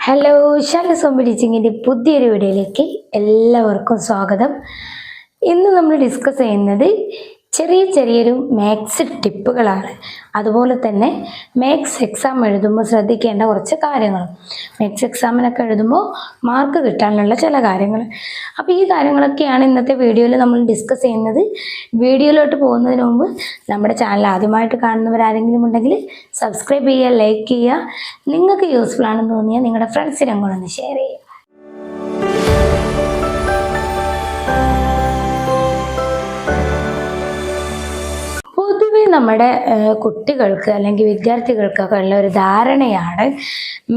Hello ശാല സോമ്പടിച്ചിങ്ങിന്റെ പുതിയൊരു വീഡിയോയിലേക്ക് എല്ലാവർക്കും സ്വാഗതം. ഇന്ന് നമ്മൾ ഡിസ്കസ് ചെയ്യുന്നത് ചെറിയ ചെറിയൊരു മാത്സ് ടിപ്പുകളാണ്. അതുപോലെ തന്നെ മാത്സ് എക്സാം എഴുതുമ്പോൾ ശ്രദ്ധിക്കേണ്ട കുറച്ച് കാര്യങ്ങൾ. മാത്സ് എക്സാമിനൊക്കെ എഴുതുമ്പോൾ മാർക്ക് കിട്ടാനുള്ള ചില കാര്യങ്ങൾ. അപ്പോൾ ഈ കാര്യങ്ങളൊക്കെയാണ് ഇന്നത്തെ വീഡിയോയിൽ നമ്മൾ ഡിസ്കസ് ചെയ്യുന്നത്. വീഡിയോയിലോട്ട് പോകുന്നതിന് മുമ്പ് നമ്മുടെ ചാനൽ ആദ്യമായിട്ട് കാണുന്നവരാരെങ്കിലും ഉണ്ടെങ്കിൽ സബ്സ്ക്രൈബ് ചെയ്യുക ലൈക്ക് ചെയ്യുക. നിങ്ങൾക്ക് യൂസ്ഫുൾ ആണെന്ന് തോന്നിയാൽ നിങ്ങളുടെ ഫ്രണ്ട്സിനും കൂടെ ഒന്ന് ഷെയർ ചെയ്യുക. നമ്മുടെ കുട്ടികൾക്ക് അല്ലെങ്കിൽ വിദ്യാർത്ഥികൾക്കൊക്കെ ഉള്ള ഒരു ധാരണയാണ്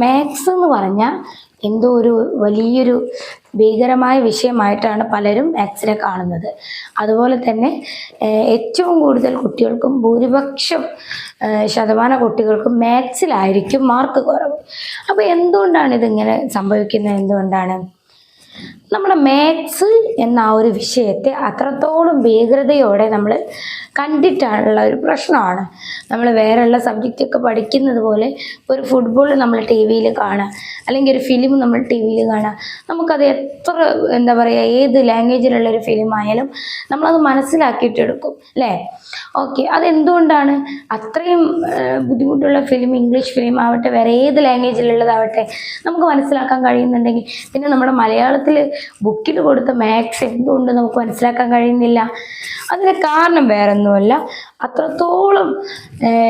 മാത്സ് എന്ന് പറഞ്ഞാൽ എന്തോ ഒരു വലിയൊരു ഭീകരമായ വിഷയമായിട്ടാണ് പലരും മാത്സിനെ കാണുന്നത്. അതുപോലെ തന്നെ ഏറ്റവും കൂടുതൽ കുട്ടികൾക്കും ഭൂരിപക്ഷം ശതമാന കുട്ടികൾക്കും മാത്സിലായിരിക്കും മാർക്ക് കുറവ്. അപ്പോൾ എന്തുകൊണ്ടാണ് ഇതിങ്ങനെ സംഭവിക്കുന്നത്? എന്തുകൊണ്ടാണ്? നമ്മുടെ മാത്സ് എന്ന ആ ഒരു വിഷയത്തെ അത്രത്തോളം ഭീകരതയോടെ നമ്മൾ കണ്ടിട്ടുള്ള ഒരു പ്രശ്നമാണ്. നമ്മൾ വേറെയുള്ള സബ്ജക്റ്റൊക്കെ പഠിക്കുന്നത് പോലെ ഒരു ഫുട്ബോൾ നമ്മൾ ടി വിയിൽ കാണാം അല്ലെങ്കിൽ ഒരു ഫിലിം നമ്മൾ ടി വിയിൽ കാണാം. നമുക്കത് എത്ര എന്താ പറയുക ഏത് ലാംഗ്വേജിലുള്ള ഒരു ഫിലിം ആയാലും നമ്മളത് മനസ്സിലാക്കിയിട്ടെടുക്കും അല്ലേ? ഓക്കെ അതെന്തുകൊണ്ടാണ് അത്രയും ബുദ്ധിമുട്ടുള്ള ഫിലിം ഇംഗ്ലീഷ് ഫിലിം ആവട്ടെ വേറെ ഏത് ലാംഗ്വേജിലുള്ളതാവട്ടെ നമുക്ക് മനസ്സിലാക്കാൻ കഴിയുന്നുണ്ടെങ്കിൽ പിന്നെ നമ്മുടെ മലയാളത്തിൽ ബുക്കിൽ കൊടുത്ത മാത്സ് എന്തുകൊണ്ട് നമുക്ക് മനസ്സിലാക്കാൻ കഴിയുന്നില്ല? അതിന് കാരണം വേറൊന്നുമല്ല. അത്രത്തോളം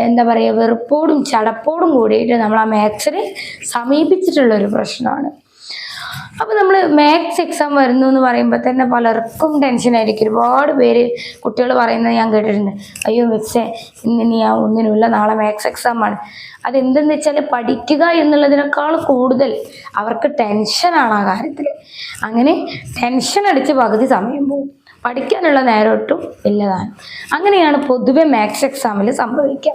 എന്താ പറയുക വെറുപ്പോടും ചടപ്പോടും കൂടിയിട്ട് നമ്മൾ ആ മാത്സിനെ സമീപിച്ചിട്ടുള്ള ഒരു പ്രശ്നമാണ്. അപ്പോൾ നമ്മൾ മാത്സ് എക്സാം വരുന്നു എന്ന് പറയുമ്പോൾ തന്നെ പലർക്കും ടെൻഷൻ ആയിരിക്കും. ഒരുപാട് പേര് കുട്ടികൾ പറയുന്നത് ഞാൻ കേട്ടിട്ടുണ്ട്. അയ്യോ മിക്സേ ഇന്നിനി ഞാൻ ഒന്നിനുമില്ല നാളെ മാത്സ് എക്സാമാണ് അതെന്തെന്ന് വെച്ചാൽ പഠിക്കുക എന്നുള്ളതിനേക്കാൾ കൂടുതൽ അവർക്ക് ടെൻഷനാണ് ആ കാര്യത്തിൽ അങ്ങനെ ടെൻഷൻ അടിച്ച് പകുതി സമയം പോകും. പഠിക്കാനുള്ള നേരം ഒട്ടും ഇല്ലതാണ് അങ്ങനെയാണ് പൊതുവെ മാത്സ് എക്സാമിൽ സംഭവിക്കുക.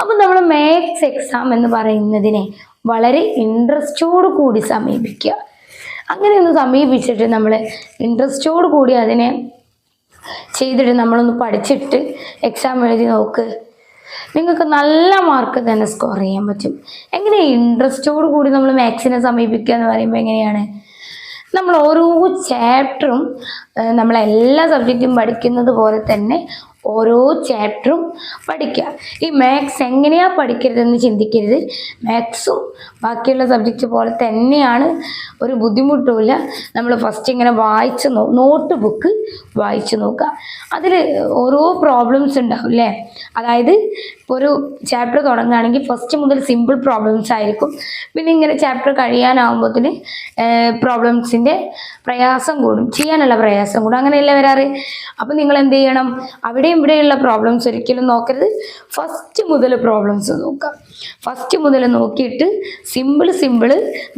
അപ്പം നമ്മൾ മാത്സ് എക്സാം എന്ന് പറയുന്നതിനെ വളരെ ഇൻട്രസ്റ്റോടു കൂടി സമീപിക്കുക. അങ്ങനെ ഒന്ന് സമീപിച്ചിട്ട് നമ്മൾ ഇൻട്രസ്റ്റോട് കൂടി അതിനെ ചെയ്തിട്ട് നമ്മളൊന്ന് പഠിച്ചിട്ട് എക്സാം എഴുതി നോക്ക്. നിങ്ങൾക്ക് നല്ല മാർക്ക് തന്നെ സ്കോർ ചെയ്യാൻ പറ്റും. എങ്ങനെ ഇൻട്രസ്റ്റോട് കൂടി നമ്മൾ മാത്സിനെ സമീപിക്കുക എന്ന് പറയുമ്പോൾ എങ്ങനെയാണ്? നമ്മൾ ഓരോ ചാപ്റ്ററും നമ്മൾ എല്ലാ സബ്ജക്റ്റും പഠിക്കുന്നത് പോലെ തന്നെ ഓരോ ചാപ്റ്ററും പഠിക്കുക. ഈ മാത്സ് എങ്ങനെയാ പഠിക്കരുതെന്ന് ചിന്തിക്കരുത്. മാത്സും ബാക്കിയുള്ള സബ്ജക്റ്റ് പോലെ തന്നെയാണ്. ഒരു ബുദ്ധിമുട്ടുമില്ല. നമ്മൾ ഫസ്റ്റ് ഇങ്ങനെ വായിച്ച് നോ നോട്ട് ബുക്ക് വായിച്ച് നോക്കുക. അതിൽ ഓരോ പ്രോബ്ലംസ് ഉണ്ടാവും അല്ലേ അതായത് ഇപ്പോൾ ഒരു ചാപ്റ്റർ തുടങ്ങുകയാണെങ്കിൽ ഫസ്റ്റ് മുതൽ സിമ്പിൾ പ്രോബ്ലംസ് ആയിരിക്കും. പിന്നെ ഇങ്ങനെ ചാപ്റ്റർ കഴിയാനാവുമ്പോഴത്തിന് പ്രോബ്ലംസിന്റെ പ്രയാസം കൂടും. ചെയ്യാനുള്ള പ്രയാസം കൂടും. അങ്ങനെയല്ല വരാറ്? അപ്പം നിങ്ങൾ എന്ത് ചെയ്യണം അവിടെയും ഇവിടെയുള്ള പ്രോബ്ലംസ് ഒരിക്കലും നോക്കരുത്. ഫസ്റ്റ് മുതൽ പ്രോബ്ലംസ് നോക്കാം ഫസ്റ്റ് മുതൽ നോക്കിയിട്ട് സിമ്പിൾ സിമ്പിൾ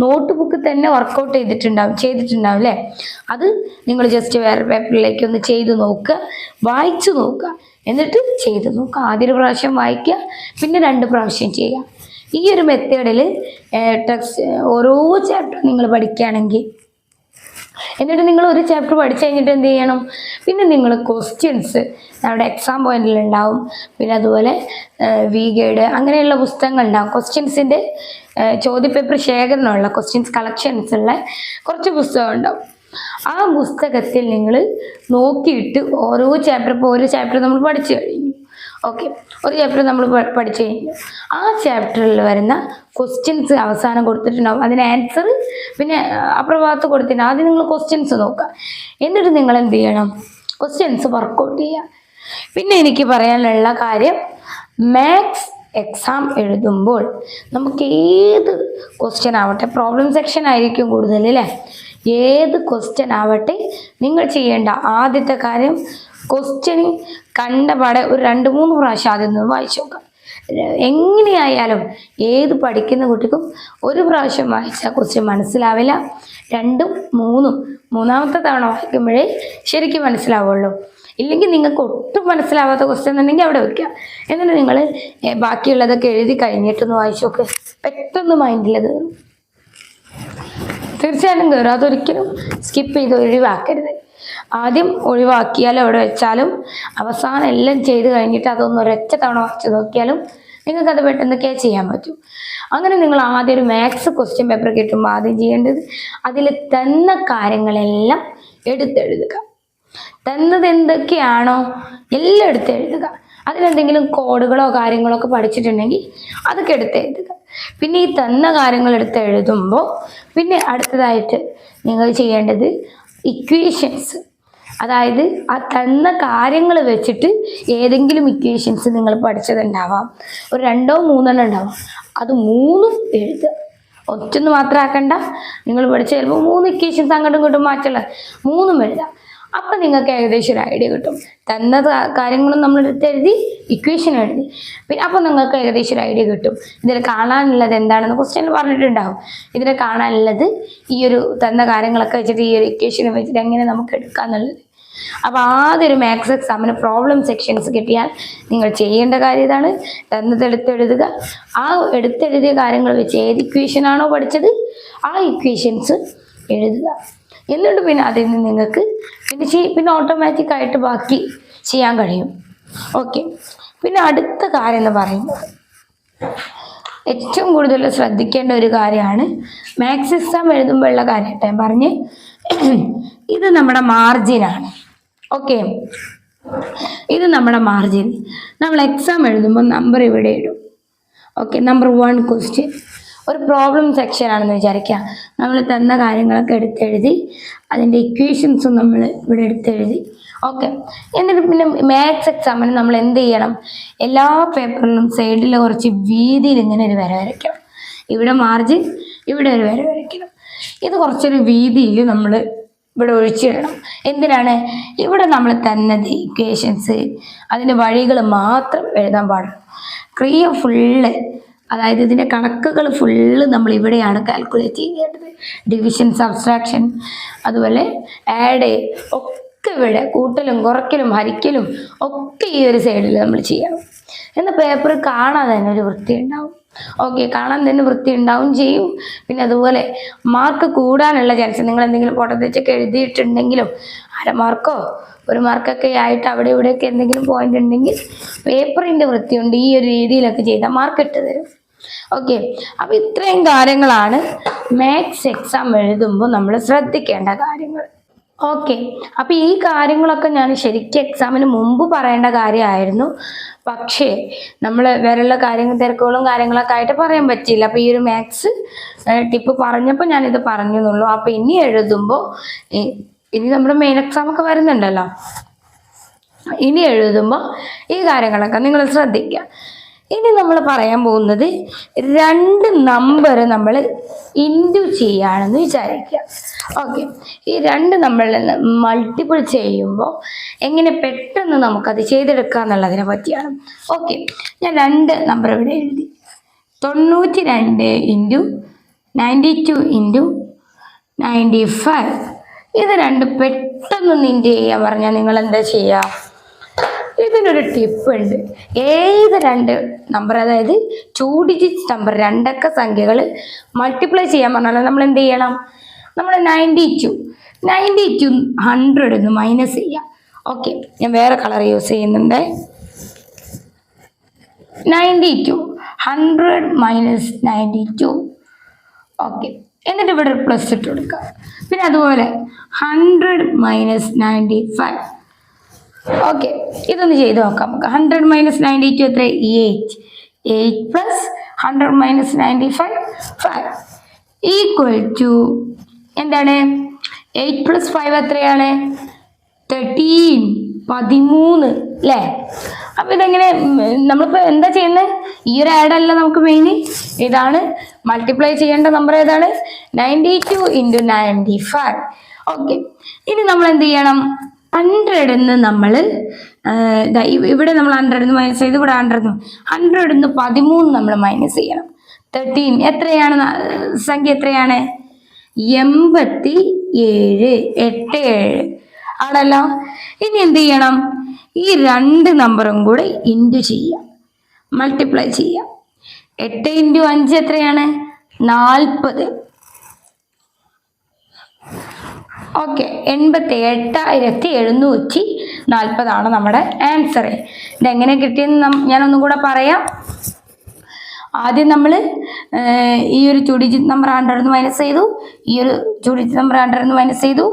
നോട്ട് ബുക്ക് തന്നെ വർക്കൗട്ട് ചെയ്തിട്ടുണ്ടാവും ചെയ്തിട്ടുണ്ടാവും അല്ലേ? അത് നിങ്ങൾ ജസ്റ്റ് വേറെ പേപ്പറിലേക്ക് ഒന്ന് ചെയ്ത് നോക്കുക. വായിച്ചു നോക്കുക. എന്നിട്ട് ചെയ്ത് നോക്കുക. ആദ്യ ഒരു പ്രാവശ്യം വായിക്കുക. പിന്നെ രണ്ട് പ്രാവശ്യം ചെയ്യുക. ഈ ഒരു മെത്തേഡിൽ ടെക്സ്റ്റ് ഓരോ ചാപ്റ്റർ നിങ്ങൾ പഠിക്കുകയാണെങ്കിൽ എന്നിട്ട് നിങ്ങൾ ഒരു ചാപ്റ്റർ പഠിച്ചു കഴിഞ്ഞിട്ട് എന്ത് ചെയ്യണം? പിന്നെ നിങ്ങൾ ക്വസ്റ്റ്യൻസ് നമ്മുടെ എക്സാം പോയിന്റിൽ ഉണ്ടാവും. പിന്നെ അതുപോലെ വി ഗൈഡ് അങ്ങനെയുള്ള പുസ്തകങ്ങൾ ഉണ്ടാവും. ക്വസ്റ്റ്യൻസിന്റെ ചോദ്യപേപ്പർ ശേഖരണമുള്ള ക്വസ്റ്റ്യൻസ് കളക്ഷൻസ് ഉള്ള കുറച്ച് പുസ്തകം ഉണ്ടാവും. ആ പുസ്തകത്തിൽ നിങ്ങൾ നോക്കിയിട്ട് ഓരോ ചാപ്റ്റർ ഇപ്പോൾ ഓരോ ചാപ്റ്റർ നമ്മൾ പഠിച്ചു കഴിഞ്ഞു. ഓക്കെ ഒരു ചാപ്റ്റർ നമ്മൾ പഠിച്ചു കഴിഞ്ഞു. ആ ചാപ്റ്ററിൽ വരുന്ന ക്വസ്റ്റ്യൻസ് അവസാനം കൊടുത്തിട്ടുണ്ടാവും. അതിന് ആൻസർ പിന്നെ അപ്രഭാഗത്ത് കൊടുത്തിട്ടുണ്ട്. ആദ്യം നിങ്ങൾ ക്വസ്റ്റ്യൻസ് നോക്കുക. എന്നിട്ട് നിങ്ങൾ എന്ത് ചെയ്യണം? ക്വസ്റ്റ്യൻസ് വർക്കൗട്ട് ചെയ്യുക. പിന്നെ എനിക്ക് പറയാനുള്ള കാര്യം മാത്സ് എക്സാം എഴുതുമ്പോൾ നമുക്ക് ഏത് ക്വസ്റ്റ്യൻ ആവട്ടെ പ്രോബ്ലം സെക്ഷൻ ആയിരിക്കും കൂടുതൽ അല്ലേ ഏത് ക്വസ്റ്റ്യൻ ആവട്ടെ നിങ്ങൾ ചെയ്യേണ്ട ആദ്യത്തെ കാര്യം ക്വസ്റ്റ്യൻ കണ്ട പാടെ ഒരു രണ്ട് മൂന്ന് പ്രാവശ്യം ആദ്യം നിന്ന് വായിച്ചു എങ്ങനെയായാലും ഏത് പഠിക്കുന്ന കുട്ടിക്കും ഒരു പ്രാവശ്യം വായിച്ചാൽ ക്വസ്റ്റ്യൻ മനസ്സിലാവില്ല. രണ്ടും മൂന്നും മൂന്നാമത്തെ തവണ വായിക്കുമ്പോഴേ ശരിക്കും മനസ്സിലാവുള്ളൂ. ഇല്ലെങ്കിൽ നിങ്ങൾക്ക് ഒട്ടും മനസ്സിലാവാത്ത ക്വസ്റ്റ്യൻ എന്നുണ്ടെങ്കിൽ അവിടെ വെക്കുക. എന്നിട്ട് നിങ്ങൾ ബാക്കിയുള്ളതൊക്കെ എഴുതി കഴിഞ്ഞിട്ടൊന്ന് വായിച്ചു നോക്ക്. പെട്ടെന്ന് മൈൻഡിൽ കയറും. തീർച്ചയായിട്ടും കയറും. അതൊരിക്കലും സ്കിപ്പ് ചെയ്ത് ഒഴിവാക്കരുത്. ആദ്യം ഒഴിവാക്കിയാലും അവിടെ വെച്ചാലും അവസാനം എല്ലാം ചെയ്ത് കഴിഞ്ഞിട്ട് അതൊന്ന് ഒരൊറ്റ തവണ വായിച്ച് നോക്കിയാലും നിങ്ങൾക്ക് അത് പെട്ടെന്നൊക്കെ ചെയ്യാൻ പറ്റും. അങ്ങനെ നിങ്ങൾ ആദ്യം ഒരു മാത്സ് ക്വസ്റ്റ്യൻ പേപ്പർ കിട്ടുമ്പോൾ ആദ്യം ചെയ്യേണ്ടത് അതിൽ തന്ന കാര്യങ്ങളെല്ലാം എടുത്തെഴുതുക. തന്നത് എന്തൊക്കെയാണോ എല്ലാം എടുത്തെഴുതുക. അതിലെന്തെങ്കിലും കോഡുകളോ കാര്യങ്ങളോ ഒക്കെ പഠിച്ചിട്ടുണ്ടെങ്കിൽ അതൊക്കെ എടുത്തെഴുതുക. പിന്നെ ഈ തന്ന കാര്യങ്ങൾ എടുത്ത് എഴുതുമ്പോൾ പിന്നെ അടുത്തതായിട്ട് നിങ്ങൾ ചെയ്യേണ്ടത് ഇക്വേഷൻസ് അതായത് ആ തന്ന കാര്യങ്ങൾ വെച്ചിട്ട് ഏതെങ്കിലും ഇക്വേഷൻസ് നിങ്ങൾ പഠിച്ചതുണ്ടാവാം. ഒരു രണ്ടോ മൂന്നെണ്ണം ഉണ്ടാവാം. അത് മൂന്നും എഴുതുക. ഒറ്റൊന്ന് മാത്രം ആക്കണ്ട. നിങ്ങൾ പഠിച്ച ചിലപ്പോൾ മൂന്ന് ഇക്വേഷൻസ് അങ്ങോട്ടും ഇങ്ങോട്ടും മാറ്റുള്ള മൂന്നും എഴുതാം അപ്പം നിങ്ങൾക്ക് ഏകദേശം ഒരു ഐഡിയ കിട്ടും. തന്ന കാര്യങ്ങളും നമ്മൾ എഴുതി ഇക്വേഷൻ എഴുതി. പിന്നെ അപ്പോൾ നിങ്ങൾക്ക് ഏകദേശം ഒരു ഐഡിയ കിട്ടും. ഇതിൽ കാണാനുള്ളത് എന്താണെന്ന് ക്വസ്റ്റ്യൻ പറഞ്ഞിട്ടുണ്ടാവും. ഇതിൽ കാണാനുള്ളത് ഈ ഒരു തന്ന കാര്യങ്ങളൊക്കെ വെച്ചിട്ട് ഈ ഒരു ഇക്വേഷൻ വെച്ചിട്ട് എങ്ങനെ നമുക്ക് എടുക്കാന്നുള്ളത് അപ്പോൾ ആദ്യം ഒരു മാത്സ് എക്സാമിന് പ്രോബ്ലം സെക്ഷൻസ് കിട്ടിയാൽ നിങ്ങൾ ചെയ്യേണ്ട കാര്യം ഇതാണ്. തന്നത് എടുത്തെഴുതുക. ആ എടുത്തെഴുതിയ കാര്യങ്ങൾ വെച്ച് ഏത് ഇക്വേഷനാണോ പഠിച്ചത് ആ ഇക്വേഷൻസ് എഴുതുക. എന്നിട്ട് പിന്നെ അതിൽ നിന്ന് നിങ്ങൾക്ക് പിന്നെ ചെയ് പിന്നെ ഓട്ടോമാറ്റിക് ആയിട്ട് ബാക്കി ചെയ്യാൻ കഴിയും. ഓക്കെ പിന്നെ അടുത്ത കാര്യം എന്ന് പറയുന്നത് ഏറ്റവും കൂടുതൽ ശ്രദ്ധിക്കേണ്ട ഒരു കാര്യമാണ് മാത്സ് എക്സാം എഴുതുമ്പോഴുള്ള കാര്യമായിട്ട് ഞാൻ പറഞ്ഞ്. ഇത് നമ്മുടെ മാർജിനാണ് ഓക്കെ ഇത് നമ്മുടെ മാർജിൻ നമ്മൾ എക്സാം എഴുതുമ്പോൾ നമ്പർ ഇവിടെ ഇടും. ഓക്കെ നമ്പർ വൺ ക്വസ്റ്റ്യൻ ഒരു പ്രോബ്ലം സെക്ഷൻ ആണെന്ന് വിചാരിക്കുക. നമ്മൾ തന്ന കാര്യങ്ങളൊക്കെ എടുത്തെഴുതി അതിന്റെ ഇക്വേഷൻസും നമ്മൾ ഇവിടെ എടുത്തെഴുതി. ഓക്കെ എന്നിട്ട് പിന്നെ മാത്സ് എക്സാമിന് നമ്മൾ എന്ത് ചെയ്യണം? എല്ലാ പേപ്പറിലും സൈഡിൽ കുറച്ച് വീതിയിൽ ഇങ്ങനെ ഒരു വര വരയ്ക്കണം ഇവിടെ മാർജിൻ ഇവിടെ ഒരു വര വരയ്ക്കണം. ഇത് കുറച്ചൊരു വീതിയിൽ നമ്മൾ ഇവിടെ ഒഴിച്ചിടണം എന്തിനാണ്? ഇവിടെ നമ്മൾ തന്നത് ഇക്വേഷൻസ് അതിന്റെ വഴികൾ മാത്രം എഴുതാൻ പാടുള്ളൂ ക്രിയ ഫുള്ള് അതായത് ഇതിന്റെ കണക്കുകൾ ഫുള്ള് നമ്മൾ ഇവിടെയാണ് കാൽക്കുലേറ്റ് ചെയ്യേണ്ടത്. ഡിവിഷൻ സബ്സ്ട്രാക്ഷൻ അതുപോലെ ആഡ് ഒക്കെ ഇവിടെ കൂട്ടലും കുറയ്ക്കലും ഹരിക്കലും ഒക്കെ ഈ ഒരു സൈഡിൽ നമ്മൾ ചെയ്യണം. എന്നാൽ പേപ്പർ കാണാതെ തന്നെ ഒരു വൃത്തി ഉണ്ടാവും ഓക്കെ കാണാൻ തന്നെ വൃത്തി ഉണ്ടാവും ചെയ്യും. പിന്നെ അതുപോലെ മാർക്ക് കൂടാനുള്ള ചാൻസ് നിങ്ങൾ എന്തെങ്കിലും ഫോട്ടോ തെച്ചൊക്കെ എഴുതിയിട്ടുണ്ടെങ്കിലും അര മാർക്കോ ഒരു മാർക്കൊക്കെ ആയിട്ട് അവിടെ ഇവിടെയൊക്കെ എന്തെങ്കിലും പോയിന്റ് ഉണ്ടെങ്കിൽ പേപ്പറിന്റെ വൃത്തിയുണ്ട് ഈ ഒരു രീതിയിലൊക്കെ ചെയ്താൽ മാർക്ക് ഇട്ട് തരും ഓക്കെ അപ്പം ഇത്രയും കാര്യങ്ങളാണ് മാത്സ് എക്സാം എഴുതുമ്പോൾ നമ്മൾ ശ്രദ്ധിക്കേണ്ട കാര്യങ്ങൾ. ഓക്കെ. അപ്പൊ ഈ കാര്യങ്ങളൊക്കെ ഞാൻ ശരിക്കും എക്സാമിന് മുമ്പ് പറയേണ്ട കാര്യമായിരുന്നു. പക്ഷേ നമ്മൾ വേറെയുള്ള കാര്യങ്ങൾ തിരക്കുകളും കാര്യങ്ങളൊക്കെ ആയിട്ട് പറയാൻ പറ്റിയില്ല. അപ്പൊ ഈ ഒരു മാത്സ് ടിപ്പ് പറഞ്ഞപ്പോൾ ഇത് പറഞ്ഞു എന്നുള്ളൂ അപ്പൊ ഇനി എഴുതുമ്പോൾ ഇനി നമ്മുടെ മെയിൻ എക്സാം ഒക്കെ വരുന്നുണ്ടല്ലോ. ഇനി എഴുതുമ്പോൾ ഈ കാര്യങ്ങളൊക്കെ നിങ്ങൾ ശ്രദ്ധിക്കുക. ഇനി നമ്മൾ പറയാൻ പോകുന്നത് രണ്ട് നമ്പർ നമ്മൾ ഇന്റു ചെയ്യുകയാണെന്ന് വിചാരിക്കുക. ഓക്കെ ഈ രണ്ട് നമ്മൾ മൾട്ടിപ്പിൾ ചെയ്യുമ്പോൾ എങ്ങനെ പെട്ടെന്ന് നമുക്കത് ചെയ്തെടുക്കുക എന്നുള്ളതിനെ പറ്റിയാണ്. ഓക്കെ ഞാൻ രണ്ട് നമ്പർ ഇവിടെ എഴുതി. തൊണ്ണൂറ്റി രണ്ട് into ninety two into ninety five ഇത് രണ്ട് പെട്ടെന്ന് നിന്റെ ചെയ്യാൻ പറഞ്ഞാൽ നിങ്ങൾ എന്താ ചെയ്യുക? ഇതിനൊരു ടിപ്പ് ഉണ്ട്. ഏത് രണ്ട് നമ്പർ അതായത് ടു ഡിജിറ്റ് നമ്പർ രണ്ടക്ക സംഖ്യകൾ മൾട്ടിപ്ലൈ ചെയ്യാൻ പറഞ്ഞാൽ നമ്മൾ എന്ത് ചെയ്യണം? നമ്മൾ ninety two ninety two hundred എന്ന് മൈനസ് ചെയ്യാം. ഓക്കെ ഞാൻ വേറെ കളർ യൂസ് ചെയ്യുന്നുണ്ട്. Ninety two hundred minus ninety two okay എന്നിട്ട് ഇവിടെ ഒരു പ്ലസ് ഇട്ട് കൊടുക്കുക പിന്നെ അതുപോലെ hundred minus ninety five okay ഇതൊന്ന് ചെയ്ത് നോക്കാം. നമുക്ക് ഹൺഡ്രഡ് മൈനസ് നയന്റി ടു എത്ര eight eight plus hundred minus ninety five five equal to എന്താണ്? എയ്റ്റ് പ്ലസ് ഫൈവ് എത്രയാണ്? തേർട്ടീൻ പതിമൂന്ന് അല്ലേ അപ്പം ഇതെങ്ങനെ നമ്മളിപ്പോൾ എന്താ ചെയ്യുന്നത് ഈ ഒരു ആഡല്ല നമുക്ക് മെയിൻ ഇതാണ് മൾട്ടിപ്ലൈ ചെയ്യേണ്ട നമ്പർ ഏതാണ്? Ninety two into ninety five okay ഇനി നമ്മൾ എന്ത് ചെയ്യണം? ഹൺഡ്രഡ് എന്ന് നമ്മൾ ഇവിടെ നമ്മൾ ഹൺഡ്രഡ് എന്ന് മൈനസ് ചെയ്ത് ഇവിടെ ഹൺഡ്രഡ് ഹൺഡ്രഡ് എന്ന് പതിമൂന്ന് നമ്മൾ മൈനസ് ചെയ്യണം. തേർട്ടീൻ എത്രയാണ് സംഖ്യ എത്രയാണ്? എൺപത്തി ഏഴ് എട്ട് ഏഴ് ആണല്ലോ? ഇനി എന്ത് ചെയ്യണം? ഈ രണ്ട് നമ്പറും കൂടെ ഇന്റു ചെയ്യാം. മൾട്ടിപ്ലൈ ചെയ്യാം. എട്ട് ഇന്റു അഞ്ച് എത്രയാണ്? നാൽപ്പത്. ഓക്കെ എൺപത്തി എട്ടായിരത്തി എഴുന്നൂറ്റി നാൽപ്പതാണ് നമ്മുടെ ആൻസർ ഇതെങ്ങനെ കിട്ടിയെന്ന് ഞാനൊന്നും കൂടെ പറയാം. ആദ്യം നമ്മൾ ഈ ഒരു ടു ഡിജിറ്റ് നമ്പർ നിന്ന് മൈനസ് ചെയ്തു. ഈ ഒരു ടു ഡിജിറ്റ് നമ്പർ നിന്ന് മൈനസ് ചെയ്തു.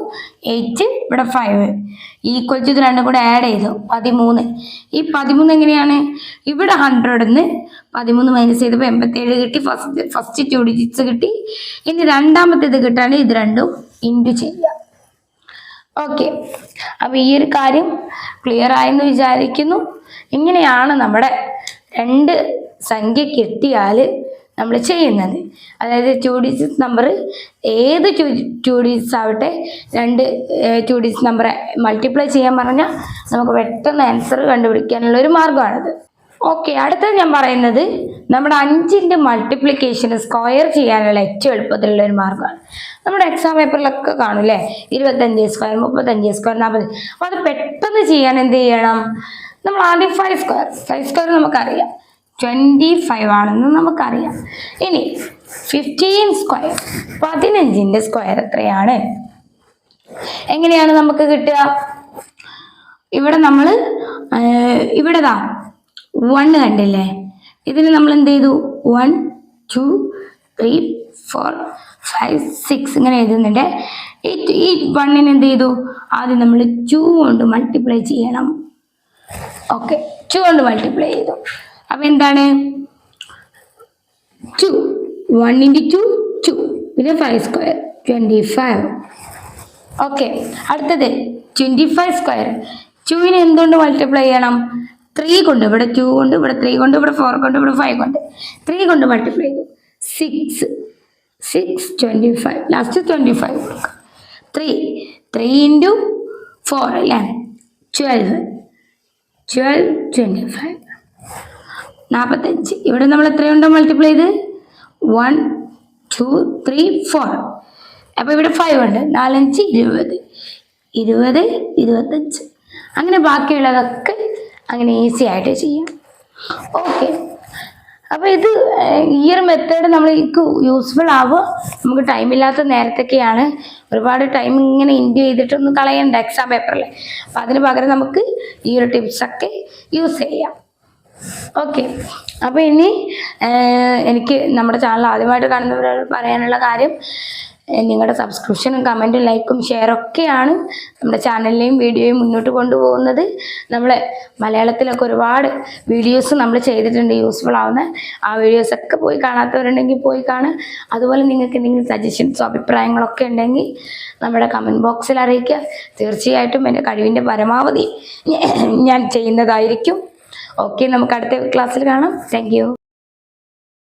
എയ്റ്റ് ഇവിടെ ഫൈവ്. ഈക്വൽ ടു ഇത് രണ്ടും കൂടെ ആഡ് ചെയ്തു. പതിമൂന്ന്. ഈ പതിമൂന്ന് എങ്ങനെയാണ്? ഇവിടെ ഹൺഡ്രഡിൽ നിന്ന് പതിമൂന്ന് മൈനസ് ചെയ്തപ്പോൾ എൺപത്തേഴ് കിട്ടി. ഫസ്റ്റ് ഫസ്റ്റ് ടു ഡിജിറ്റ്സ് കിട്ടി. ഇനി രണ്ടാമത്തേത് കിട്ടാണ്ട് ഇത് രണ്ടും ഇന്റു ചെയ്യുക ഓക്കെ അപ്പോൾ ഈ ഒരു കാര്യം ക്ലിയർ ആയെന്ന് വിചാരിക്കുന്നു. ഇങ്ങനെയാണ് നമ്മുടെ രണ്ട് സംഖ്യ കിട്ടിയാൽ നമ്മൾ ചെയ്യുന്നത്. അതായത് ടു ഡിജിറ്റ് നമ്പർ ഏത് ടു ഡിജിറ്റ്സ് ആവട്ടെ രണ്ട് ടു ഡിജിറ്റ് നമ്പറെ മൾട്ടിപ്ലൈ ചെയ്യാൻ പറഞ്ഞാൽ നമുക്ക് പെട്ടെന്ന് ആൻസർ കണ്ടുപിടിക്കാനുള്ള ഒരു മാർഗമാണത്. ഓക്കെ അടുത്തത് ഞാൻ പറയുന്നത് നമ്മുടെ അഞ്ചിന്റെ മൾട്ടിപ്ലിക്കേഷൻ സ്ക്വയർ ചെയ്യാനുള്ള ഏറ്റവും എളുപ്പത്തിലുള്ള ഒരു മാർഗമാണ്. നമ്മുടെ എക്സാം പേപ്പറിലൊക്കെ കാണും അല്ലേ ഇരുപത്തഞ്ച് സ്ക്വയർ മുപ്പത്തഞ്ച് സ്ക്വയർ നാൽപ്പത് അപ്പോൾ അത് പെട്ടെന്ന് ചെയ്യാൻ എന്ത് ചെയ്യണം? നമ്മൾ ആദ്യം ഫൈവ് സ്ക്വയർ ഫൈവ് സ്ക്വയർ നമുക്കറിയാം. ട്വന്റി ഫൈവ് ആണെന്ന് നമുക്കറിയാം. ഇനി ഫിഫ്റ്റീൻ സ്ക്വയർ പതിനഞ്ചിന്റെ സ്ക്വയർ എത്രയാണ്? എങ്ങനെയാണ് നമുക്ക് കിട്ടുക? ഇവിടെ നമ്മൾ ഇവിടെ ദാ കണ്ടില്ലേ? ഇതിന് നമ്മൾ എന്ത് ചെയ്തു? One two three four five six ഇങ്ങനെ എഴുതുന്നുണ്ട്. ഈ ഈ വണ്ണിന് എന്ത് ചെയ്തു? ആദ്യം നമ്മൾ ടു കൊണ്ട് മൾട്ടിപ്ലൈ ചെയ്യണം. ഓക്കെ ടു കൊണ്ട് മൾട്ടിപ്ലൈ ചെയ്തു. അപ്പം എന്താണ്? Two one into two two പിന്നെ five square twenty five okay അടുത്തത് ട്വന്റി ഫൈവ് സ്ക്വയർ ടുവിനെ എന്തുകൊണ്ട് മൾട്ടിപ്ലൈ ചെയ്യണം? ത്രീ കൊണ്ട് ഇവിടെ ടു കൊണ്ട് ഇവിടെ ത്രീ കൊണ്ട് ഇവിടെ ഫോർ കൊണ്ട് ഇവിടെ ഫൈവ് കൊണ്ട്. ത്രീ കൊണ്ട് മൾട്ടിപ്ലൈ ചെയ്തു. Six six twenty five last twenty five കൊടുക്കുക ത്രീ ത്രീ ഇന്റു ഫോർ അല്ലേ? ട്വൽവ് ട്വൽവ് ട്വന്റി ഫൈവ് നാൽപ്പത്തഞ്ച് ഇവിടെ നമ്മൾ എത്രയുണ്ടോ? മൾട്ടിപ്ലൈ ചെയ്ത്. വൺ ടു ത്രീ ഫോർ അപ്പോൾ ഇവിടെ ഫൈവ് ഉണ്ട്. നാലഞ്ച് ഇരുപത്. ഇരുപത് ഇരുപത്തഞ്ച്. അങ്ങനെ ബാക്കിയുള്ളതൊക്കെ അങ്ങനെ ഈസി ആയിട്ട് ചെയ്യാം. ഓക്കെ അപ്പോൾ ഇത് ഈ ഒരു മെത്തേഡ് നമ്മൾക്ക് യൂസ്ഫുൾ ആവുക നമുക്ക് ടൈമില്ലാത്ത നേരത്തൊക്കെയാണ്. ഒരുപാട് ടൈം ഇങ്ങനെ ഇൻഡ്യൂ ചെയ്തിട്ടൊന്നും കളയണ്ട എക്സാം പേപ്പറിൽ അപ്പം അതിന് പകരം നമുക്ക് ഈ ഒരു ടിപ്സൊക്കെ യൂസ് ചെയ്യാം. ഓക്കെ അപ്പോൾ ഇനി എനിക്ക് നമ്മുടെ ചാനൽ ആദ്യമായിട്ട് കാണുന്നവരോട് പറയാനുള്ള കാര്യം നിങ്ങളുടെ സബ്സ്ക്രിപ്ഷനും കമന്റും ലൈക്കും ഷെയറൊക്കെയാണ് നമ്മുടെ ചാനലിലെയും വീഡിയോയും മുന്നോട്ട് കൊണ്ടുപോകുന്നത്. നമ്മൾ മലയാളത്തിലൊക്കെ ഒരുപാട് വീഡിയോസ് നമ്മൾ ചെയ്തിട്ടുണ്ട് യൂസ്ഫുൾ ആവുന്ന. ആ വീഡിയോസൊക്കെ പോയി കാണാത്തവരുണ്ടെങ്കിൽ പോയി കാണുക. അതുപോലെ നിങ്ങൾക്ക് എന്തെങ്കിലും സജഷൻസോ അഭിപ്രായങ്ങളൊക്കെ ഉണ്ടെങ്കിൽ നമ്മുടെ കമന്റ് ബോക്സിൽ അറിയിക്കുക. തീർച്ചയായിട്ടും എന്റെ കഴിവിന്റെ പരമാവധി ഞാൻ ചെയ്യുന്നതായിരിക്കും. ഓക്കെ നമുക്ക് അടുത്ത ക്ലാസ്സിൽ കാണാം. താങ്ക്